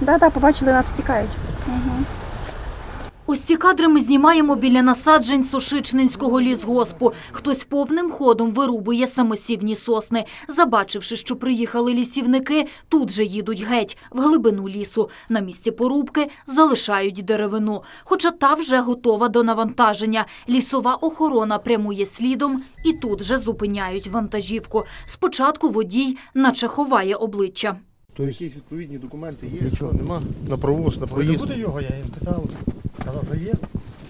Да, да, побачили нас, втікають. Ось ці кадри ми знімаємо біля насаджень Сошичнинського лісгоспу. Хтось повним ходом вирубує самосівні сосни. Забачивши, що приїхали лісівники, тут же їдуть геть, в глибину лісу. На місці порубки залишають деревину. Хоча та вже готова до навантаження. Лісова охорона прямує слідом і тут же зупиняють вантажівку. Спочатку водій наче ховає обличчя. То якісь відповідні документи є? Нічого нема. На провоз, на Не буде його, я їм питав. Казав, що є.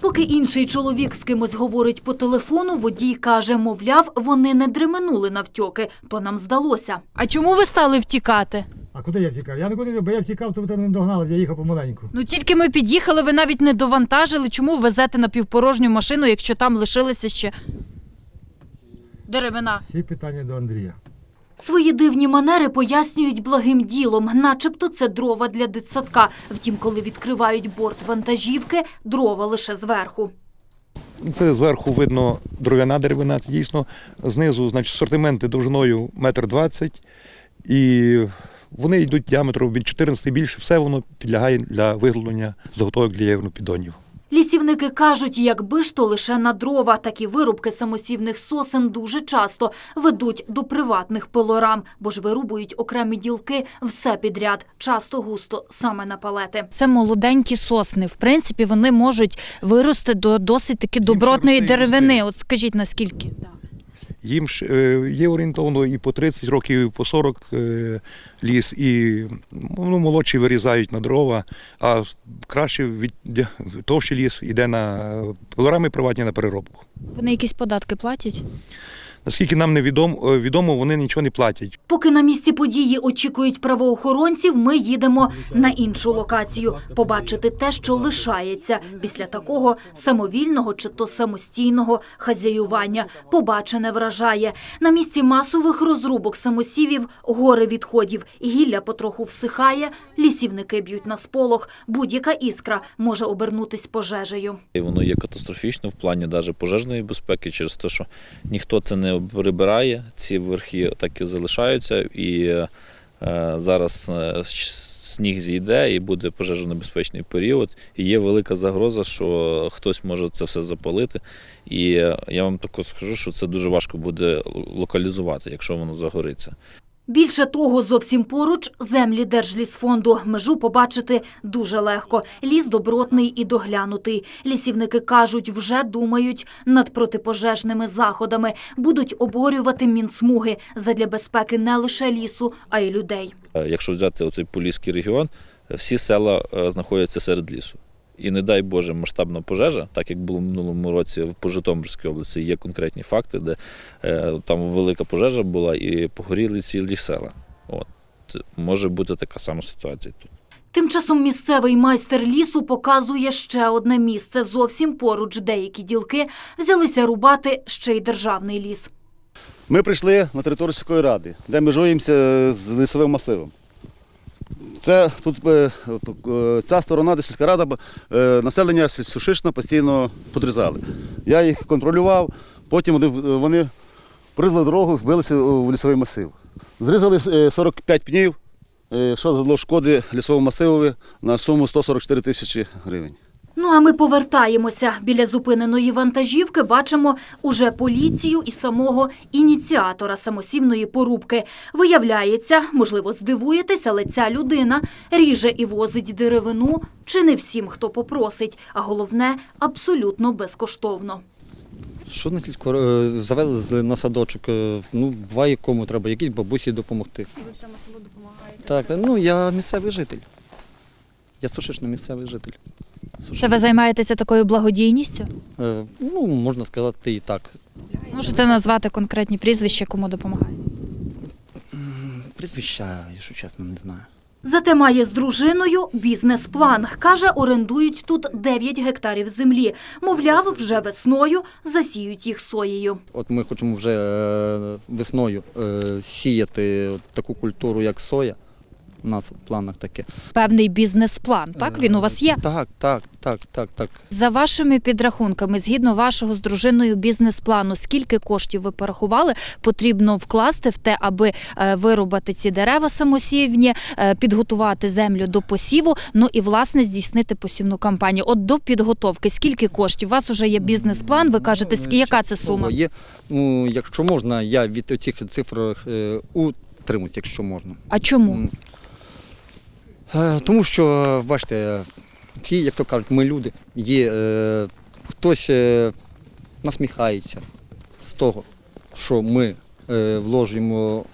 Поки інший чоловік з кимось говорить по телефону, водій каже, мовляв, вони не дременули навтьоки, то нам здалося. А чому ви стали втікати? А куди я втікав? Я нікуди, бо я втікав, то ви не догнали, я їхав помаленьку. Ну тільки ми під'їхали, ви навіть не довантажили. Чому везете напівпорожню машину, якщо там лишилися ще деревина? Всі питання до Андрія. Свої дивні манери пояснюють благим ділом, начебто це дрова для дитсадка. Втім, коли відкривають борт вантажівки, дрова лише зверху. Це зверху видно дров'яна деревина, це дійсно знизу, значить, сортименти довжиною метр двадцять, і вони йдуть діаметром від 14 і більше. Все воно підлягає для виглублення заготовок для європідонів. Лісівники кажуть, якби ж то лише на дрова, такі вирубки самосівних сосен дуже часто ведуть до приватних пилорам, бо ж вирубують окремі ділки все підряд, часто густо саме на палети. Це молоденькі сосни. В принципі, вони можуть вирости до досить таки добротної деревини. От скажіть наскільки? Їм е, є орієнтовно і по 30 років, і по 40 е, ліс, і ну, молодші вирізають на дрова, а краще від, товщий ліс йде на програми приватні на переробку. Вони якісь податки платять? Наскільки нам невідомо, е, відомо, вони нічого не платять. Поки на місці події очікують правоохоронців, ми їдемо на іншу локацію побачити те, що лишається після такого самовільного чи то самостійного хазяювання. Побачене вражає. На місці масових розрубок самосівів гори відходів. Гілля потроху всихає, лісівники б'ють на сполох. Будь-яка іскра може обернутись пожежею. Воно є катастрофічно в плані навіть пожежної безпеки через те, що ніхто це не прибирає, ці верхи так і залишаються, і е, зараз е, сніг зійде і буде пожежонебезпечний період. І є велика загроза, що хтось може це все запалити. І е, я вам також скажу, що це дуже важко буде локалізувати, якщо воно загориться. Більше того, зовсім поруч землі Держлісфонду. Межу побачити дуже легко. Ліс добротний і доглянутий. Лісівники кажуть, вже думають над протипожежними заходами. Будуть оборювати мінсмуги задля безпеки не лише лісу, а й людей. Е, Якщо взяти оцей Поліський регіон, е, всі села е, знаходяться серед лісу. І не дай Боже масштабна пожежа, так як було в минулому році в по Житомирській області, є конкретні факти, де е, там велика пожежа була і погоріли цілі села. От. Може бути така сама ситуація тут. Тим часом місцевий майстер лісу показує ще одне місце. Зовсім поруч деякі ділки взялися рубати ще й державний ліс. Ми прийшли на територію сільської ради, де межуємося з лісовим масивом. Це тут е, е, ця сторона, де сільська рада, е, населення Сушишна постійно подрізали. Я їх контролював, потім вони, вони призли дорогу, вбилися в лісовий масив. Зрізали е, 45 пнів, що задало шкоди лісовому масивові на суму 144 тисячі гривень. Ну а ми повертаємося. Біля зупиненої вантажівки бачимо уже поліцію і самого ініціатора самосівної порубки. Виявляється, можливо, здивуєтесь, але ця людина ріже і возить деревину чи не всім, хто попросить, а головне абсолютно безкоштовно. Що не тільки е, завели з- на садочок, е, ну, буває кому треба, якійсь бабусі допомогти. І Ви всьому селу допомагаєте? Так, ну я місцевий житель. Я сушишно місцевий житель. Це ви займаєтеся такою благодійністю? Е, ну, можна сказати і так. Можете назвати конкретні прізвища, кому допомагаєте? Прізвища, якщо чесно, не знаю. Зате має з дружиною бізнес-план. Каже, орендують тут 9 гектарів землі. Мовляв, вже весною засіють їх соєю. От ми хочемо вже е, весною е, сіяти таку культуру, як соя. У нас в планах таке. Певний бізнес-план, так? Він у вас є? Так, так, Так, так, так. За вашими підрахунками, згідно вашого з дружиною бізнес-плану, скільки коштів ви порахували, потрібно вкласти в те, аби е, вирубати ці дерева самосівні, е, підготувати землю до посіву, ну і власне здійснити посівну кампанію. От до підготовки, скільки коштів? У вас вже є бізнес-план. Ви кажете, яка це сума? Є. Ну, якщо можна, я від цих цифр е, утримуюсь, якщо можна. А чому? Е, Тому що, бачите, всі, як то кажуть, ми люди, є е, хтось е, насміхається з того, що ми е, вложуємо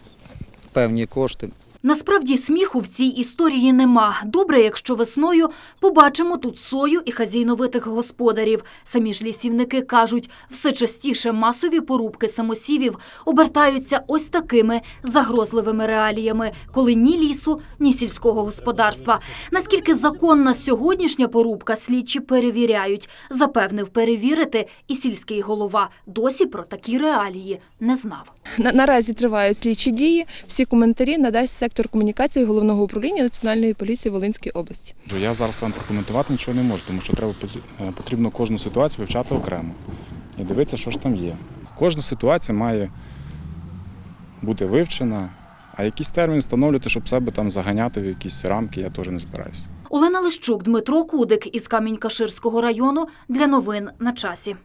певні кошти. Насправді сміху в цій історії нема. Добре, якщо весною побачимо тут сою і хазійновитих господарів. Самі ж лісівники кажуть, все частіше масові порубки самосівів обертаються ось такими загрозливими реаліями, коли ні лісу, ні сільського господарства. Наскільки законна сьогоднішня порубка, слідчі перевіряють. Запевнив перевірити і сільський голова. Досі про такі реалії не знав. Наразі тривають слідчі дії. Всі коментарі надасть сектор комунікації головного управління Національної поліції Волинської області. Я зараз вам прокоментувати нічого не можу, тому що треба е, потрібно кожну ситуацію вивчати окремо і дивитися, що ж там є. Кожна ситуація має бути вивчена, а якийсь термін встановлювати, щоб себе там заганяти в якісь рамки, я теж не збираюся. Олена Лищук, Дмитро Кудик із Камінь-Каширського району для новин на часі.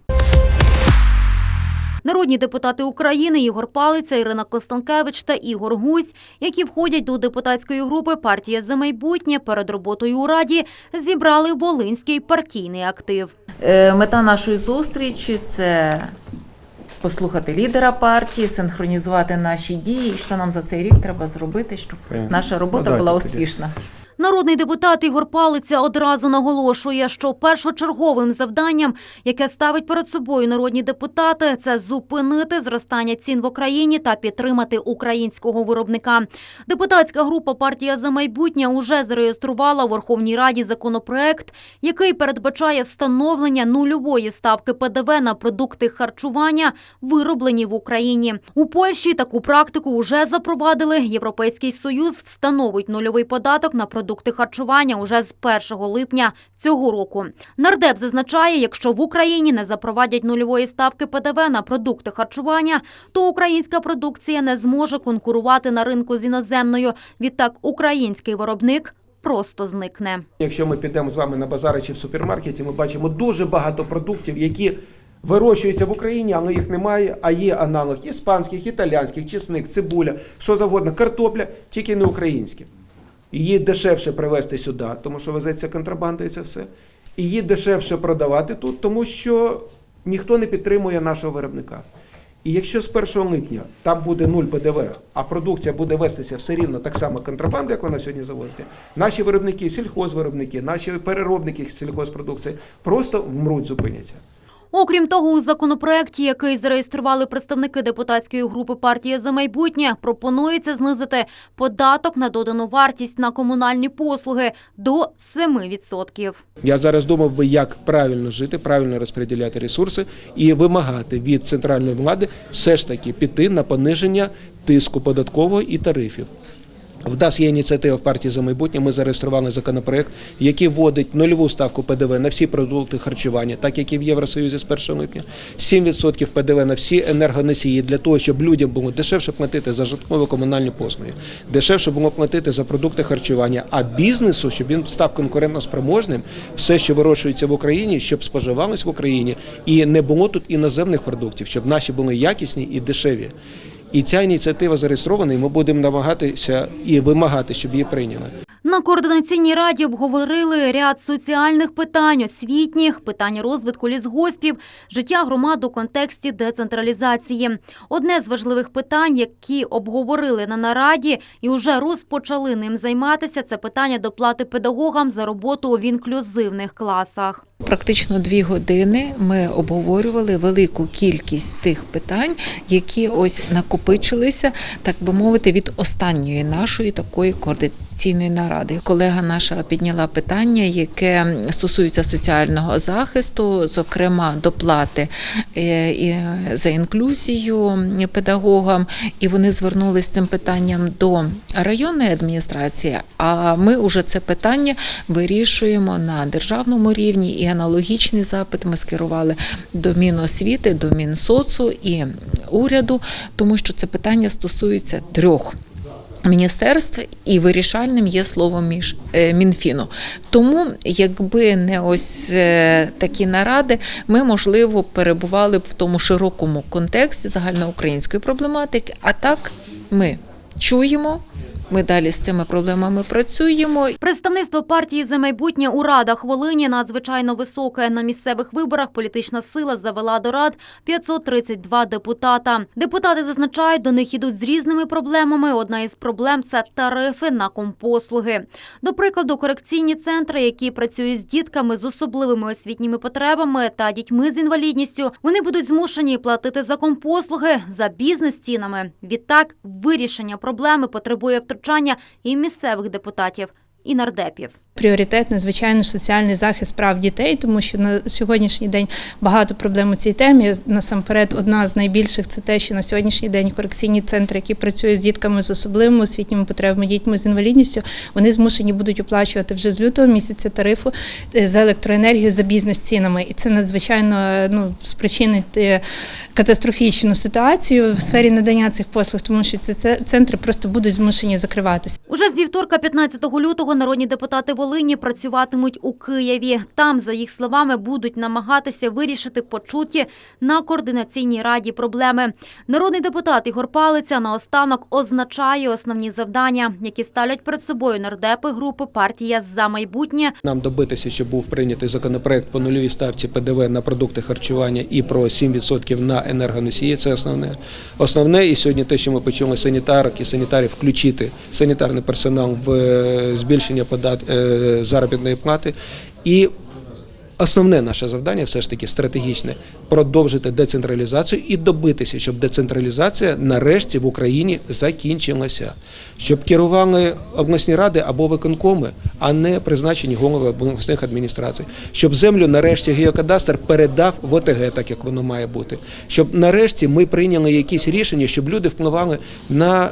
Народні депутати України Ігор Палиця, Ірина Костанкевич та Ігор Гусь, які входять до депутатської групи «Партія за майбутнє» перед роботою у Раді, зібрали Волинський партійний актив. Е, Мета нашої зустрічі це послухати лідера партії, синхронізувати наші дії, і що нам за цей рік треба зробити, щоб наша робота була успішна. Народний депутат Ігор Палиця одразу наголошує, що першочерговим завданням, яке ставить перед собою народні депутати, це зупинити зростання цін в Україні та підтримати українського виробника. Депутатська група «Партія за майбутнє» уже зареєструвала у Верховній Раді законопроект, який передбачає встановлення нульової ставки ПДВ на продукти харчування, вироблені в Україні. У Польщі таку практику уже запровадили. Європейський Союз встановить нульовий податок на продукти харчування уже з 1 липня цього року. Нардеп зазначає, якщо в Україні не запровадять нульової ставки ПДВ на продукти харчування, то українська продукція не зможе конкурувати на ринку з іноземною. Відтак український виробник просто зникне. Якщо ми підемо з вами на базари чи в супермаркеті, ми бачимо дуже багато продуктів, які вирощуються в Україні, але їх немає, а є аналог іспанських, італійських, чесник, цибуля, що завгодно, картопля, тільки не українські. Її дешевше привезти сюди, тому що везеться контрабанда і це все. Її дешевше продавати тут, тому що ніхто не підтримує нашого виробника. І якщо з 1 липня там буде нуль ПДВ, а продукція буде вестися все рівно так само контрабанда, як вона сьогодні завозиться, наші виробники, сільхозвиробники, наші переробники сільхозпродукції просто вмруть, зупиняться. Окрім того, у законопроекті, який зареєстрували представники депутатської групи «Партія за майбутнє», пропонується знизити податок на додану вартість на комунальні послуги до 7%. Я зараз думав би, як правильно жити, правильно розподіляти ресурси і вимагати від центральної влади все ж таки піти на пониження тиску податкового і тарифів. В нас є ініціатива в партії за майбутнє. Ми зареєстрували законопроект, який вводить нульову ставку ПДВ на всі продукти харчування, так як і в Євросоюзі з 1 липня, 7% ПДВ на всі енергоносії для того, щоб людям було дешевше платити за житлово-комунальні послуги, дешевше було платити за продукти харчування, а бізнесу, щоб він став конкурентноспроможним, все, що вирощується в Україні, щоб споживалось в Україні, і не було тут іноземних продуктів, щоб наші були якісні і дешеві. І ця ініціатива зареєстрована, і ми будемо намагатися і вимагати, щоб її прийняли. На координаційній раді обговорили ряд соціальних питань, освітніх, питань розвитку лісгоспів, життя громад у контексті децентралізації. Одне з важливих питань, які обговорили на нараді і вже розпочали ним займатися, це питання доплати педагогам за роботу в інклюзивних класах. Практично дві години ми обговорювали велику кількість тих питань, які ось накопичилися, так би мовити, від останньої нашої такої координаційної наради. Колега наша підняла питання, яке стосується соціального захисту, зокрема доплати е, за інклюзію педагогам, і вони звернулися з цим питанням до районної адміністрації. А ми вже це питання вирішуємо на державному рівні і аналогічний запит ми скерували до Міносвіти, до Мінсоцу і уряду, тому що це питання стосується трьох. Міністерств і вирішальним є слово між е, Мінфіну. Тому, якби не ось е, такі наради, ми можливо перебували б в тому широкому контексті загальноукраїнської проблематики. А так ми чуємо, ми далі з цими проблемами працюємо. Представництво партії за майбутнє у радах Волині надзвичайно високе. На місцевих виборах політична сила завела до рад 532 депутата. Депутати зазначають, до них ідуть з різними проблемами. Одна із проблем це тарифи на компослуги. До прикладу, корекційні центри, які працюють з дітками з особливими освітніми потребами та дітьми з інвалідністю, вони будуть змушені платити за компослуги за бізнес-цінами. Відтак, вирішення проблеми потребує втручання і місцевих депутатів, і нардепів. Пріоритет, звичайно, соціальний захист прав дітей, тому що на сьогоднішній день багато проблем у цій темі. Насамперед, одна з найбільших це те, що на сьогоднішній день корекційні центри, які працюють з дітками з особливими освітніми потребами, дітьми з інвалідністю, вони змушені будуть оплачувати вже з лютого місяця тарифу е, за електроенергію за бізнес-цінами, і це надзвичайно е, ну спричинить е, катастрофічну ситуацію в сфері надання цих послуг, тому що ці це- центри просто будуть змушені закриватися. Уже з вівторка, 15 лютого, народні депутати Волині працюватимуть у Києві. Там, за їх словами, будуть намагатися вирішити почуті на координаційній раді проблеми. Народний депутат Ігор Палиця наостанок означає основні завдання, які ставлять перед собою нардепи групи партія за майбутнє. Нам добитися, щоб був прийнятий законопроект по нульовій ставці ПДВ на продукти харчування і про 7% на енергоносії. Це основне. Основне, і сьогодні те, що ми почули санітарок і санітарів включити санітарний персонал в е, збільшення подат... заробітної плати. І Основне наше завдання, все ж таки стратегічне, продовжити децентралізацію і добитися, щоб децентралізація нарешті в Україні закінчилася, щоб керували обласні ради або виконкоми, а не призначені голови обласних адміністрацій, щоб землю нарешті геокадастр передав в ОТГ, так як воно має бути, щоб нарешті ми прийняли якісь рішення, щоб люди впливали на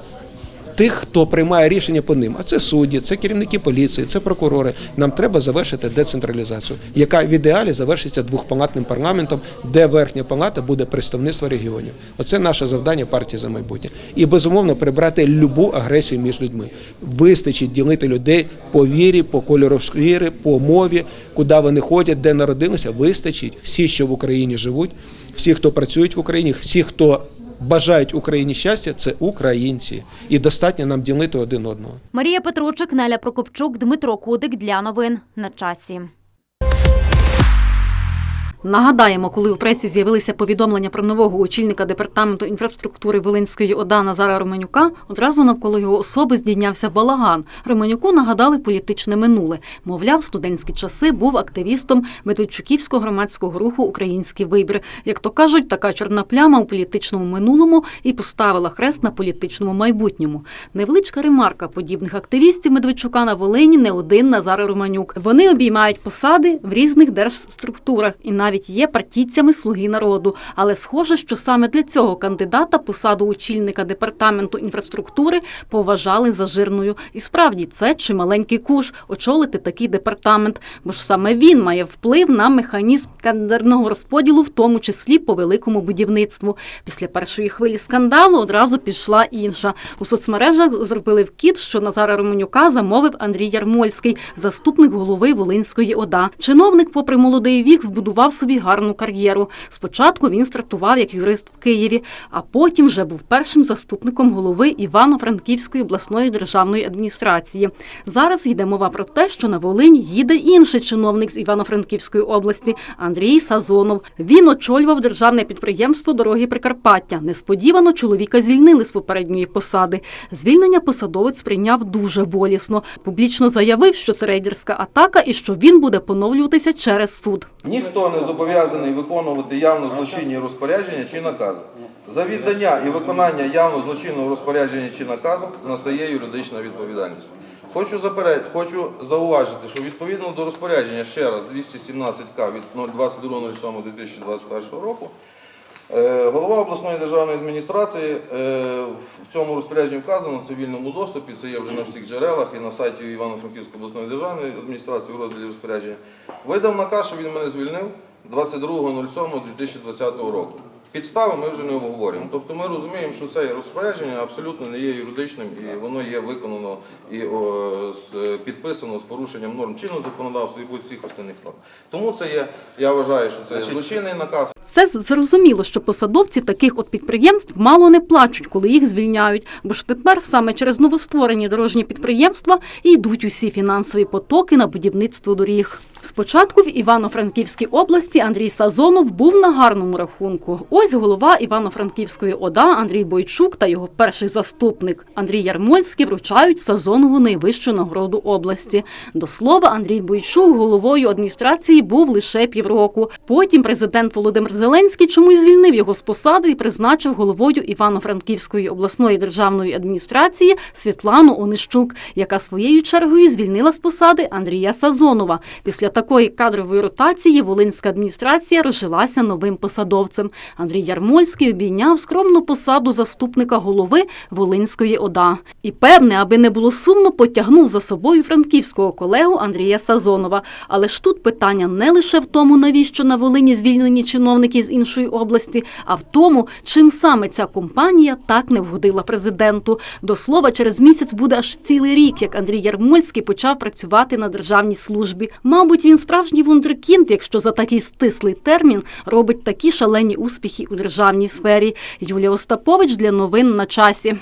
тих, хто приймає рішення по ним. А це судді, це керівники поліції, це прокурори. Нам треба завершити децентралізацію, яка в ідеалі завершиться двохпалатним парламентом, де верхня палата буде представництво регіонів. Оце наше завдання партії за майбутнє. І безумовно прибрати любу агресію між людьми. Вистачить ділити людей по вірі, по кольору шкіри, по мові, куди вони ходять, де народилися. Вистачить всі, що в Україні живуть, всі, хто працюють в Україні, всі, хто бажають Україні щастя, це українці, і достатньо нам ділити один одного. Марія Петручик, Неля Прокопчук, Дмитро Кудик для новин на часі. Нагадаємо, коли у пресі з'явилися повідомлення про нового очільника департаменту інфраструктури Волинської ОДА Назара Романюка, одразу навколо його особи здійнявся балаган. Романюку нагадали політичне минуле. Мовляв, студентські часи був активістом Медведчуківського громадського руху Український вибір. Як то кажуть, така чорна пляма у політичному минулому і поставила хрест на політичному майбутньому. Невеличка ремарка подібних активістів Медведчука на Волині не один Назар Романюк. Вони обіймають посади в різних держструктурах і навіть є партійцями слуги народу. Але схоже, що саме для цього кандидата посаду очільника департаменту інфраструктури поважали за жирною. І справді це чималенький куш очолити такий департамент, бо ж саме він має вплив на механізм тендерного розподілу, в тому числі по великому будівництву. Після першої хвилі скандалу одразу пішла інша. У соцмережах зробили вкид, що Назара Романюка замовив Андрій Ярмольський, заступник голови Волинської ОДА. Чиновник, попри молодий вік, збудував собі гарну кар'єру. Спочатку він стартував як юрист в Києві, а потім вже був першим заступником голови Івано-Франківської обласної державної адміністрації. Зараз йде мова про те, що на Волинь їде інший чиновник з Івано-Франківської області Андрій Сазонов. Він очолював державне підприємство Дороги Прикарпаття. Несподівано чоловіка звільнили з попередньої посади. Звільнення посадовець прийняв дуже болісно. Публічно заявив, що це рейдерська атака і що він буде поновлюватися через суд. Ніхто не зобов'язаний виконувати явно злочинні розпорядження чи накази. За віддання і виконання явно злочинного розпорядження чи наказу настає юридична відповідальність. Хочу заперед, хочу зауважити, що відповідно до розпорядження ще раз 217К від 22.07.2021 року Е, Голова обласної державної адміністрації е, в цьому розпорядженні вказано в цивільному доступі, це є вже на всіх джерелах і на сайті Івано-Франківської обласної державної адміністрації у розділі розпорядження. Видав наказ, що він мене звільнив 22.07.2020 року. Підстави ми вже не обговорюємо. Тобто ми розуміємо, що це розпорядження абсолютно не є юридичним і воно є виконано і о, з, підписано з порушенням норм чинного законодавства і всіх остальних норм. Тому це є, я вважаю, що це є злочинний наказ. Це зрозуміло, що посадовці таких от підприємств мало не плачуть, коли їх звільняють, бо ж тепер саме через новостворені дорожні підприємства і йдуть усі фінансові потоки на будівництво доріг. Спочатку в Івано-Франківській області Андрій Сазонов був на гарному рахунку. Ось голова Івано-Франківської ОДА Андрій Бойчук та його перший заступник Андрій Ярмольський вручають Сазонову найвищу нагороду області. До слова, Андрій Бойчук головою адміністрації був лише півроку. Потім президент Володимир Зеленський чомусь звільнив його з посади і призначив головою Івано-Франківської обласної державної адміністрації Світлану Онищук, яка своєю чергою звільнила з посади Андрія Сазонова. Після такої кадрової ротації Волинська адміністрація розжилася новим посадовцем. Андрій Ярмольський обійняв скромну посаду заступника голови Волинської ОДА. І певне, аби не було сумно, потягнув за собою франківського колегу Андрія Сазонова. Але ж тут питання не лише в тому, навіщо на Волині звільнені чиновники з іншої області, а в тому, чим саме ця компанія так не вгодила президенту. До слова, через місяць буде аж цілий рік, як Андрій Ярмольський почав працювати на державній службі. Мабуть, він справжній вундеркінд, якщо за такий стислий термін робить такі шалені успіхи у державній сфері. Юлія Остапович для новин на часі.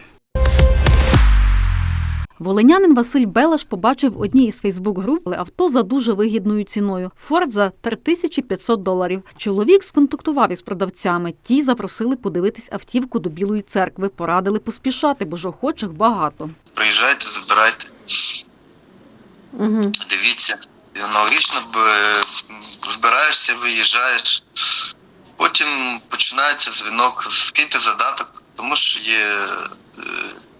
Волинянин Василь Белаш побачив в одній із Фейсбук-груп авто за дуже вигідною ціною. Форд за 3500 доларів. Чоловік сконтактував із продавцями. Ті запросили подивитись автівку до Білої церкви. Порадили поспішати, бо ж охочих багато. Приїжджайте, забирайте, Угу. дивіться. Аналогічно збираєшся, виїжджаєш. Потім починається дзвінок, скиньте задаток, тому що є е,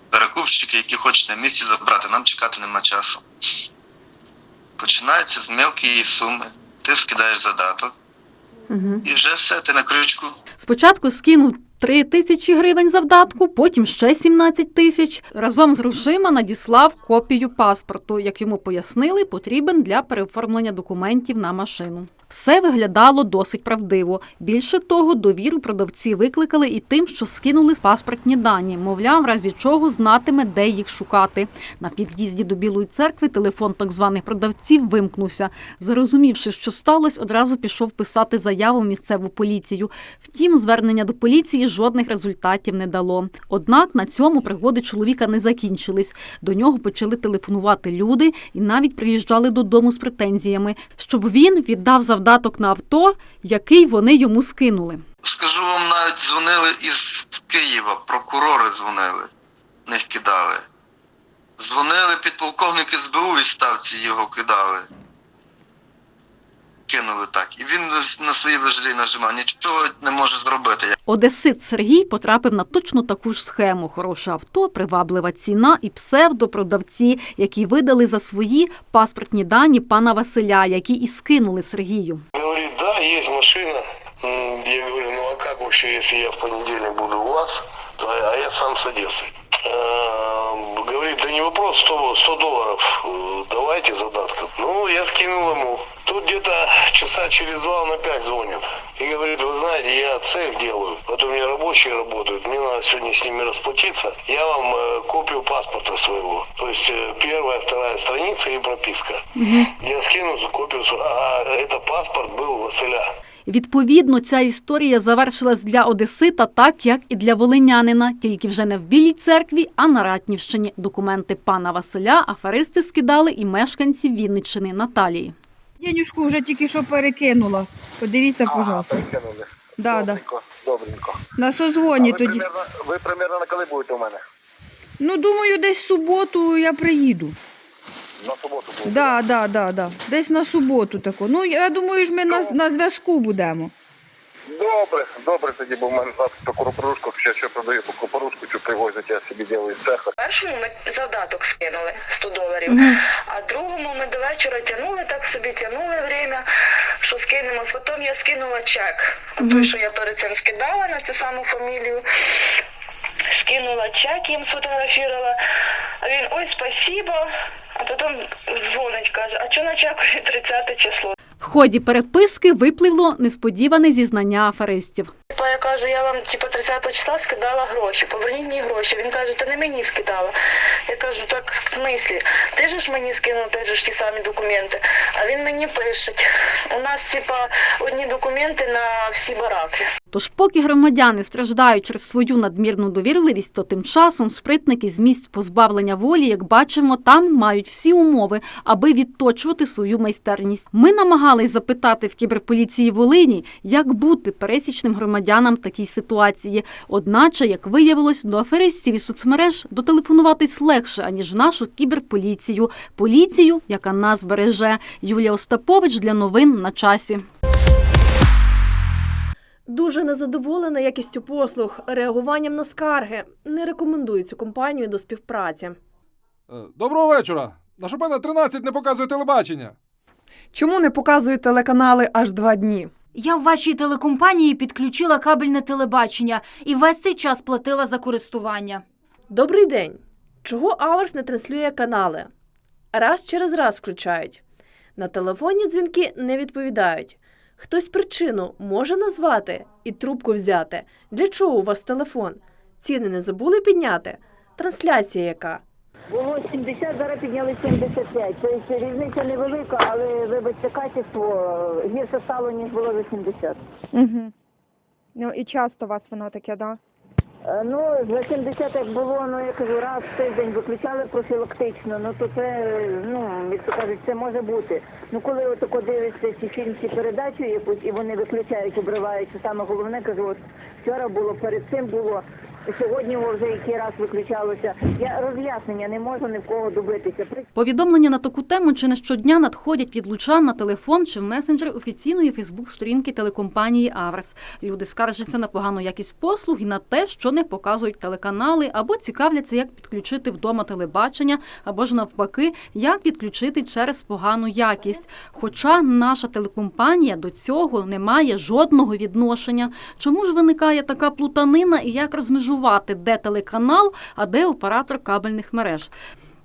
перекупщики, які хочуть на місці забрати, нам чекати нема часу. Починається з мелкої суми. Ти скидаєш задаток Угу. і вже все, ти на крючку. Спочатку скинув 3 тисячі гривень завдатку, потім ще 17 тисяч. Разом з грошима надіслав копію паспорту. Як йому пояснили, потрібен для переоформлення документів на машину. Все виглядало досить правдиво. Більше того, довіру продавці викликали і тим, що скинули паспортні дані. Мовляв, в разі чого знатиме, де їх шукати. На під'їзді до Білої церкви телефон так званих продавців вимкнувся. Зрозумівши, що сталося, одразу пішов писати заяву в місцеву поліцію. Втім, звернення до поліції жодних результатів не дало. Однак на цьому пригоди чоловіка не закінчились. До нього почали телефонувати люди і навіть приїжджали додому з претензіями, щоб він віддав завдаток на авто, який вони йому скинули. Скажу вам, навіть дзвонили із Києва, прокурори дзвонили, них кидали. Дзвонили підполковник СБУ і ставці його кидали. Кинули так. І він на свої важелі нажимав, нічого не може зробити. Одесит Сергій потрапив на точно таку ж схему: хороше авто, приваблива ціна і псевдопродавці, які видали за свої паспортні дані пана Василя, які і скинули Сергію. Говорит, да, есть машина. Я говорю, ну а как вообще, если я в понедельник буду у вас, то, а я сам Одессы. Эм, Говорит, да не вопрос, 100, 100 долларов, э, давайте задатка. Ну, я скинул ему. Тут где-то часа через два он опять звонит. И говорит, вы знаете, я цех делаю, вот у меня рабочие работают, мне надо сегодня с ними расплатиться. Я вам э, копию паспорта своего. То есть э, первая, вторая страница и прописка. Я скину копию, св- а это паспорт был Василя. Відповідно, ця історія завершилась для Одесита так, як і для волинянина, тільки вже не в Білій церкві, а на Ратнівщині. Документи пана Василя аферисти скидали і мешканці Вінниччини Наталії. Денюшку вже тільки що перекинула. Подивіться, пожалуйста. Перекинули. Да, да. Добренько, добренько. На созвоні ви, тоді. примерно, ви примерно на коли будете у мене? Ну, думаю, десь в суботу я приїду. На суботу будете? Да, да, да, да. Десь на суботу тако. Ну, я думаю, ж ми на, на зв'язку будемо. Добре, добре тоді, бо в мене завтра таку порушку, ще що продаю по порушку, що привозять, я собі ділаю з цеха. Першому ми завдаток скинули 100 доларів, а другому ми до вечора тягнули, так собі тягнули время, що скинемо. Потім я скинула чек. Той, що я перед цим скидала на цю саму фамілію. Скинула чек, їм сфотографувала. А він ой, спасибо. А потім дзвонить, каже, а чого на чеку 30 число? В ході переписки випливло несподіване зізнання аферистів. Я кажу, я вам типа 30 числа скидала гроші, поверніть мені гроші. Він каже, ти не мені скидала. Я кажу, так в смислі, ти ж мені скинув теж ж ті самі документи. А він мені пише, у нас типа одні документи на всі бараки. Тож, поки громадяни страждають через свою надмірну довірливість, то тим часом спритники з місць позбавлення волі, як бачимо, там мають всі умови, аби відточувати свою майстерність. Ми намагались запитати в кіберполіції Волині, як бути пересічним громадянам в такій ситуації. Одначе, як виявилось, до аферистів і соцмереж дотелефонуватись легше аніж нашу кіберполіцію. Поліцію, яка нас береже. Юлія Остапович для новин на часі. Дуже незадоволена якістю послуг, реагуванням на скарги. Не рекомендую цю компанію до співпраці. Е, Доброго вечора. Наша пана 13 не показує телебачення. Чому не показують телеканали аж два дні? Я в вашій телекомпанії підключила кабельне телебачення і весь цей час платила за користування. Добрий день. Чого Аверс не транслює канали? Раз через раз включають. На телефонні дзвінки не відповідають. Хтось причину може назвати і трубку взяти. Для чого у вас телефон? Ціни не забули підняти? Трансляція яка? Було 70, зараз підняли 75. Тобто різниця невелика, але вибачте, качество гірше стало, ніж було 80. Угу. Ну і часто у вас воно таке, да? Е, Ну, за 70 як було, ну я кажу, раз в тиждень виключали профілактично, ну то це, ну, як то кажуть, це може бути. Ну коли отако дивишся ці фільм, ці передачу якусь, і вони виключають, обривають, це саме головне, кажу, от вчора було, перед цим було, сьогодні вже який раз виключалося. Я роз'яснення не можу ні в кого добитися. Повідомлення на таку тему чи не щодня надходять від лучан на телефон чи в месенджер офіційної Фейсбук-сторінки телекомпанії Аврес. Люди скаржаться на погану якість послуг і на те, що не показують телеканали, або цікавляться, як підключити вдома телебачення, або ж навпаки, як підключити через погану якість. Хоча наша телекомпанія до цього не має жодного відношення. Чому ж виникає така плутанина і як розмежувати, де телеканал, а де оператор кабельних мереж?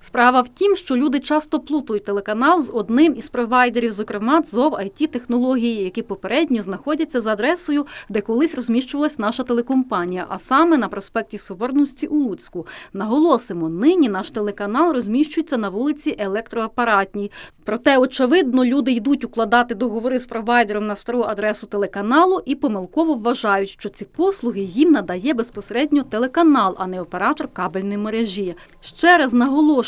Справа в тім, що люди часто плутають телеканал з одним із провайдерів, зокрема ЗОВ it технології, які попередньо знаходяться за адресою, де колись розміщувалась наша телекомпанія, а саме на проспекті Соборності у Луцьку. Наголосимо, нині наш телеканал розміщується на вулиці Електроапаратній. Проте, очевидно, люди йдуть укладати договори з провайдером на стару адресу телеканалу і помилково вважають, що ці послуги їм надає безпосередньо телеканал, а не оператор кабельної мережі. Ще раз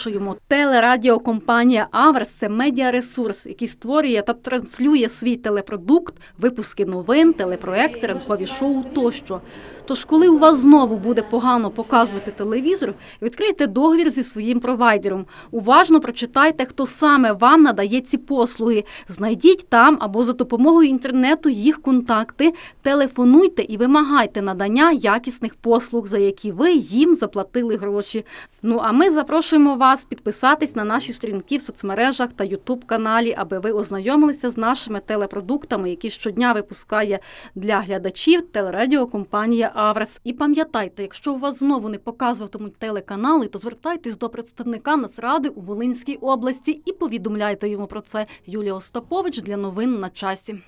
наголошуємо, телерадіокомпанія Аверс це медіаресурс, який створює та транслює свій телепродукт, випуски новин, телепроекти, ранкові шоу тощо. Тож, коли у вас знову буде погано показувати телевізор, відкрийте договір зі своїм провайдером. Уважно прочитайте, хто саме вам надає ці послуги. Знайдіть там або за допомогою інтернету їх контакти, телефонуйте і вимагайте надання якісних послуг, за які ви їм заплатили гроші. Ну а ми запрошуємо вас підписатись на наші сторінки в соцмережах та Ютуб каналі, аби ви ознайомилися з нашими телепродуктами, які щодня випускає для глядачів телерадіокомпанія Аврес. І пам'ятайте, якщо у вас знову не показуватимуть телеканали, то звертайтесь до представника Нацради у Волинській області і повідомляйте йому про це. Юлія Остапович для новин на часі.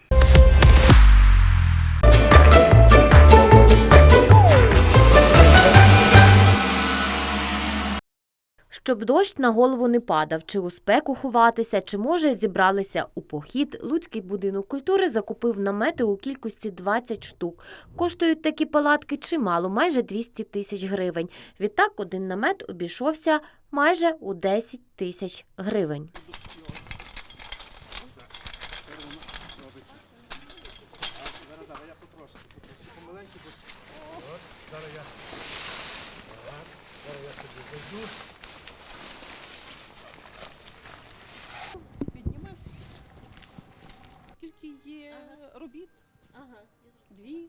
Щоб дощ на голову не падав, чи у спеку ховатися, чи може зібралися у похід. Луцький будинок культури закупив намети у кількості 20 штук. Коштують такі палатки чимало, майже 200 тисяч гривень. Відтак один намет обійшовся майже у 10 тисяч гривень. Скільки є робіт? Дві.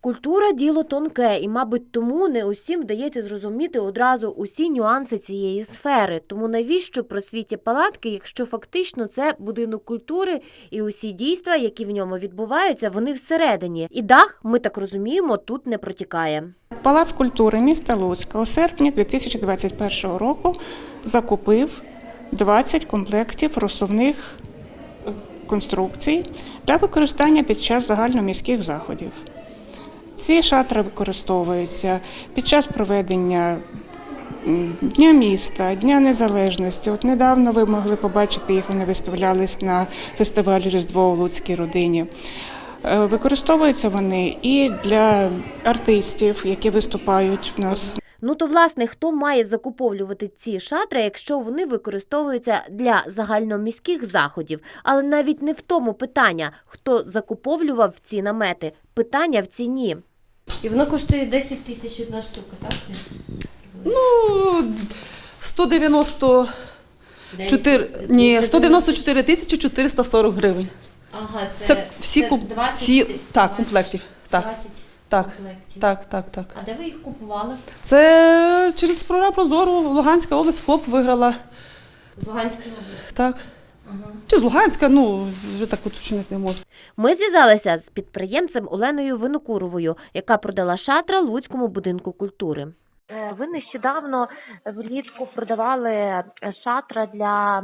Культура діло тонке, і, мабуть, тому не усім вдається зрозуміти одразу усі нюанси цієї сфери. Тому навіщо просвіті палатки, якщо фактично це будинок культури і усі дійства, які в ньому відбуваються, вони всередині. І дах, ми так розуміємо, тут не протікає. Палац культури міста Луцька у серпні 2021 року закупив 20 комплектів розсувних конструкцій для використання під час загальноміських заходів. Ці шатри використовуються під час проведення Дня міста, Дня Незалежності. От недавно ви могли побачити їх, вони виставлялись на фестивалі Різдво у Луцькій родині. Е, Використовуються вони і для артистів, які виступають в нас Ну то власне хто має закуповлювати ці шатри, якщо вони використовуються для загальноміських заходів? Але навіть не в тому питання, хто закуповлював ці намети. Питання в ціні. І воно коштує 10 тисяч одна штука, так? Ну, 194, ні, 194 тисячі 440 гривень. Ага, це, Це всі це куп- 20, всі- так, комплектів, так. 20 Так, комплектів. так, так, так. А де ви їх купували? Це через програму Прозору Луганська область ФОП виграла. З Луганської області? Так. Чи з Луганська, ну, вже так уточнити не можу. Ми зв'язалися з підприємцем Оленою Винокуровою, яка продала шатра Луцькому будинку культури. Е, Ви нещодавно влітку продавали е, шатра для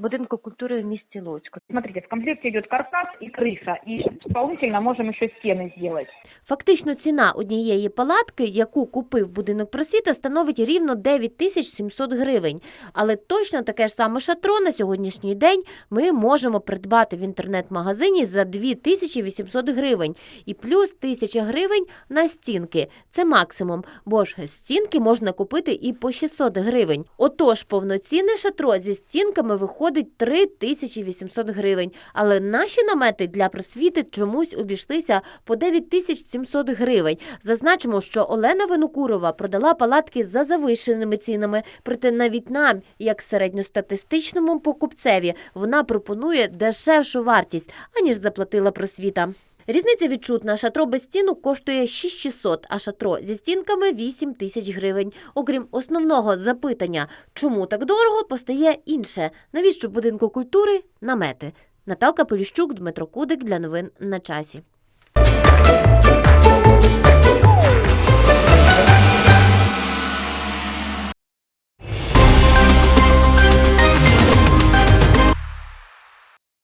будинку культури в місті Луцьку. Смотрите, в комплекте идет каркас и крыша, и дополнительно можем еще стены сделать. Фактично ціна однієї палатки, яку купив будинок просвіта, становить рівно 9 тисяч 700 гривень. Але точно таке ж саме шатро на сьогоднішній день ми можемо придбати в інтернет-магазині за 2 тисячі 800 гривень. І плюс 1000 гривень на стінки. Це максимум, бо ж стінки можна купити і по 600 гривень. Отож, повноцінне шатро зі стінками виходить 3 тисячі 800 гривень. Але наші намети для просвіти чомусь обійшлися по 9 тисяч 700 гривень. Зазначимо, що Олена Винокурова продала палатки за завищеними цінами. Проте навіть нам, як середньостатистичному покупцеві, вона пропонує дешевшу вартість, аніж заплатила просвіта. Різниця відчутна. Шатро без стінок коштує 6600, а шатро зі стінками 8 тисяч гривень. Окрім основного запитання, чому так дорого, постає інше. Навіщо будинку культури намети? Наталка Поліщук, Дмитро Кудик для новин на часі.